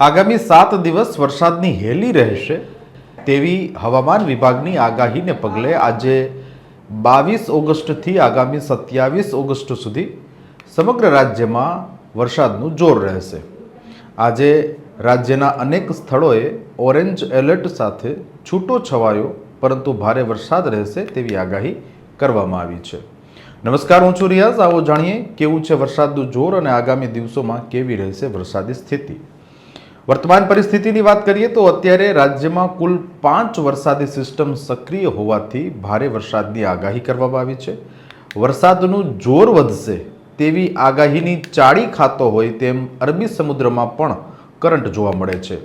આગામી સાત દિવસ વરસાદની હેલી રહેશે તેવી હવામાન વિભાગની આગાહીને પગલે આજે બાવીસ ઓગસ્ટથી આગામી સત્યાવીસ ઓગસ્ટ સુધી સમગ્ર રાજ્યમાં વરસાદનું જોર રહેશે. આજે રાજ્યના અનેક સ્થળોએ ઓરેન્જ એલર્ટ સાથે છૂટો છવાયો, પરંતુ ભારે વરસાદ રહેશે તેવી આગાહી કરવામાં આવી છે. નમસ્કાર, હું છું રિયાઝ. આવો જાણીએ કેવું છે વરસાદનું જોર અને આગામી દિવસોમાં કેવી રહેશે વરસાદી સ્થિતિ? વર્તમાન પરિસ્થિતિની વાત કરીએ તો અત્યારે રાજ્યમાં કુલ પાંચ વરસાદી સિસ્ટમ સક્રિય હોવાથી ભારે વરસાદની આગાહી કરવામાં આવી છે. વરસાદનું જોર વધશે તેવી આગાહીની ચાળી ખાતો હોય તેમ અરબી સમુદ્રમાં પણ કરંટ જોવા મળે છે.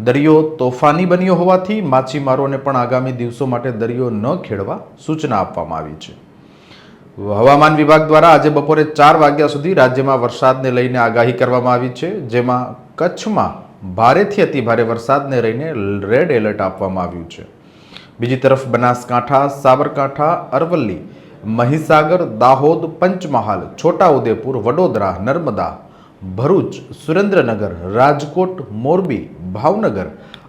દરિયો તોફાની બન્યો હોવાથી માછીમારોને પણ આગામી દિવસો માટે દરિયો ન ખેડવા સૂચના આપવામાં આવી છે. હવામાન વિભાગ દ્વારા આજે બપોરે ચાર વાગ્યા સુધી રાજ્યમાં વરસાદને લઈને આગાહી કરવામાં આવી છે, જેમાં કચ્છમાં ભારેથી અતિ ભારે વરસાદને લઈને રેડ એલર્ટ આપવામાં આવ્યું છે. બીજી તરફ બનાસકાંઠા, સાબરકાંઠા, અરવલ્લી, મહીસાગર, દાહોદ, પંચમહાલ, છોટાઉદેપુર, વડોદરા, નર્મદા, ભરૂચ, સુરેન્દ્રનગર, રાજકોટ, મોરબી, ભાવનગર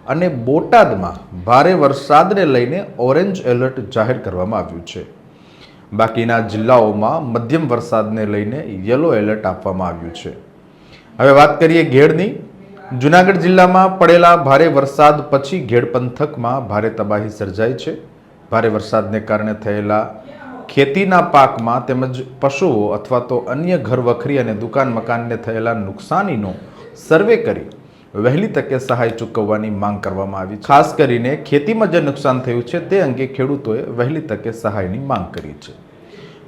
અને બોટાદમાં ભારે વરસાદને લઈને ઓરેન્જ એલર્ટ જાહેર કરવામાં આવ્યું છે. બાકીના જિલ્લાઓમાં મધ્યમ વરસાદને લઈને યલો એલર્ટ આપવામાં આવ્યું છે. હવે વાત કરીએ ઘેડની. જુનાગઢ જિલ્લામાં પડેલા ભારે વરસાદ પછી ઘેડ પંથકમાં ભારે તબાહી સર્જાઈ છે. ભારે વરસાદને કારણે થયેલા ખેતીના પાકમાં તેમજ પશુઓ અથવા તો અન્ય ઘર વખરી અને દુકાન મકાનને થયેલા નુકસાનીનો સર્વે કરી વહેલી તકે સહાય ચૂકવવાની માંગ કરવામાં આવી ખાસ કરીને ખેતીમાં જે નુકસાન થયું છે તે અંગે ખેડૂતોએ વહેલી તકે સહાયની માંગ કરી છે.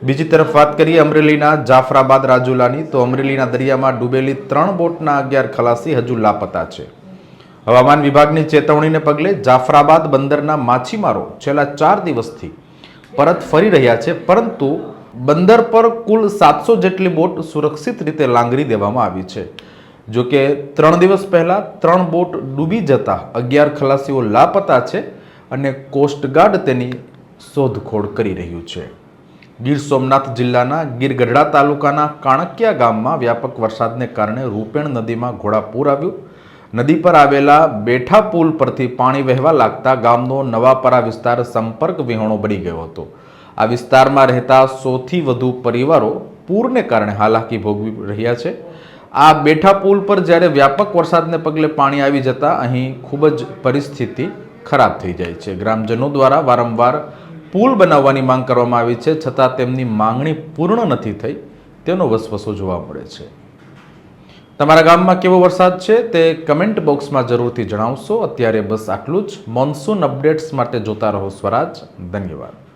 બીજી તરફ વાત કરીએ અમરેલીના જાફરાબાદ રાજુલાની, તો અમરેલીના દરિયામાં ડૂબેલી ત્રણ બોટના અગિયાર ખલાસી હજુ લાપતા છે. હવામાન વિભાગની ચેતવણીને પગલે જાફરાબાદ બંદરના માછીમારો છેલ્લા ચાર દિવસથી પરત ફરી રહ્યા છે, પરંતુ બંદર પર કુલ સાતસો જેટલી બોટ સુરક્ષિત રીતે લાંગરી દેવામાં આવી છે. જો કે ત્રણ દિવસ પહેલાં ત્રણ બોટ ડૂબી જતા અગિયાર ખલાસીઓ લાપતા છે અને કોસ્ટગાર્ડ તેની શોધખોળ કરી રહ્યું છે. ગીર સોમનાથ જિલ્લાના ગીર ગઢડા તાલુકાના કાણકિયા ગામમાં વ્યાપક વરસાદને કારણે રૂપેણ નદીમાં ઘોડાપૂર આવ્યું. નદી પર આવેલા બેઠા પુલ પરથી પાણી વહેવા લાગતા ગામનો નવાપરા વિસ્તાર સંપર્ક વિહોણો બની ગયો હતો. આ વિસ્તારમાં રહેતા સોથી વધુ પરિવારો પૂરને કારણે હાલાકી ભોગવી રહ્યા છે. આ બેઠા પુલ પર જ્યારે વ્યાપક વરસાદને પગલે પાણી આવી જતા અહીં ખૂબ જ પરિસ્થિતિ ખરાબ થઈ જાય છે. ગ્રામજનો દ્વારા વારંવાર પુલ બનાવવાની માંગ કરવામાં આવી છે, છતાં તેમની માંગણી પૂર્ણ નથી થઈ. તેનો વસવસો જોવા મળે છે. તમારા ગામમાં કેવો વરસાદ છે તે કમેન્ટ બોક્સમાં જરૂરથી જણાવશો. અત્યારે બસ આટલું જ. મોન્સૂન અપડેટ્સ માટે જોતા રહો સ્વરાજ. ધન્યવાદ.